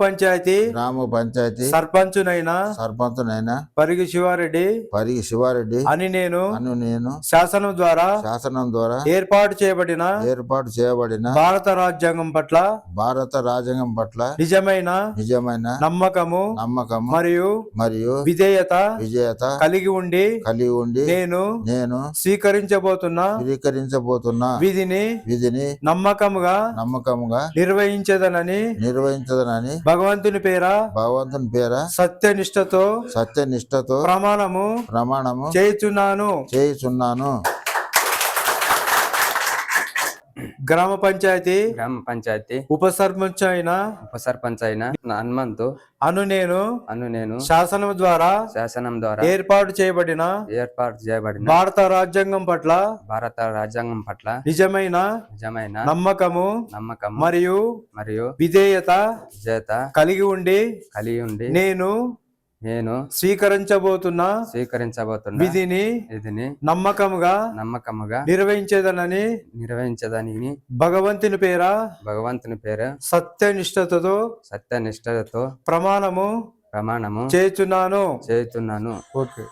పంచాయతీ గ్రామ పంచాయతీ సర్పంచునైనా సర్పంచునైనా పరిగి శివారెడ్డి పరిగి శివారెడ్డి అని నేను అను నేను శాసనం ద్వారా శాసనం ద్వారా ఏర్పాటు చేయబడిన ఏర్పాటు చేయబడిన భారత రాజ్యాంగం పట్ల భారత రాజ్యాంగం పట్ల నిజమైన నిజమైన నమ్మకము నమ్మకము మరియు మరియు విధేయత విజేత కలిగి ఉండి కలిగి ఉండి నేను నేను స్వీకరించబోతున్న స్వీకరించబోతున్న విధిని విధిని నమ్మకముగా నమ్మకముగా నిర్వహించదనని నిర్వహించదనని భగవంతుని పేర? భగవంతుని పేర? సత్యనిష్టతో సత్యనిష్టతో ప్రమాణము ప్రమాణము చేయుచున్నాను. చేయుచున్నాను. గ్రామ పంచాయతీ గ్రామ పంచాయతీ ఉప సర్పంచ్ అయిన ఉప సర్పంచ్ అయిన హనుమంతు అను నేను అను నేను శాసనం ద్వారా శాసనం ద్వారా ఏర్పాటు చేయబడిన ఏర్పాటు చేయబడిన భారత రాజ్యాంగం పట్ల భారత రాజ్యాంగం పట్ల నిజమైన నిజమైన నమ్మకము నమ్మకం మరియు మరియు విధేయత విజేత కలిగి ఉండి కలిగి ఉండి నేను నేను స్వీకరించబోతున్న స్వీకరించబోతున్న విధిని విధిని నమ్మకముగా నమ్మకముగా నిర్వహించేదనని నిర్వహించదానికి భగవంతుని పేర భగవంతుని పేరు సత్యనిష్టతతో సత్యనిష్టతో ప్రమాణము ప్రమాణము చేస్తున్నాను చేస్తున్నాను ఓకే.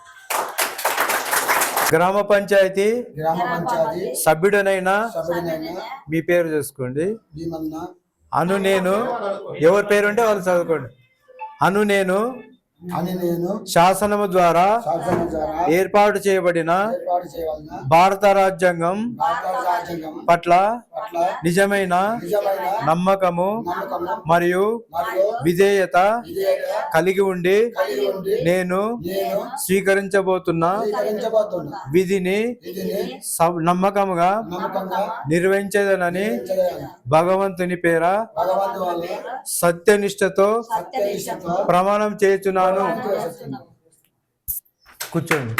గ్రామ పంచాయతీ గ్రామ పంచాయతీ సభ్యుడనైనా సభ్యుడినైన మీ పేరు చూసుకోండి. అను నేను ఎవరి పేరు ఉంటే వాళ్ళు చదువుకోండి. అను నేను అని నేను శాసనము ద్వారా ఏర్పాటు చేయబడిన భారత రాజ్యాంగం పట్ల పట్ల నిజమైన నమ్మకము మరియు విధేయత కలిగి ఉండి నేను నేను స్వీకరించబోతున్న విధిని నమ్మకముగా నిర్వహించేదనని భగవంతుని పేర సత్యనిష్టతో ప్రమాణం చేస్తున్నాను కూర్చోండి.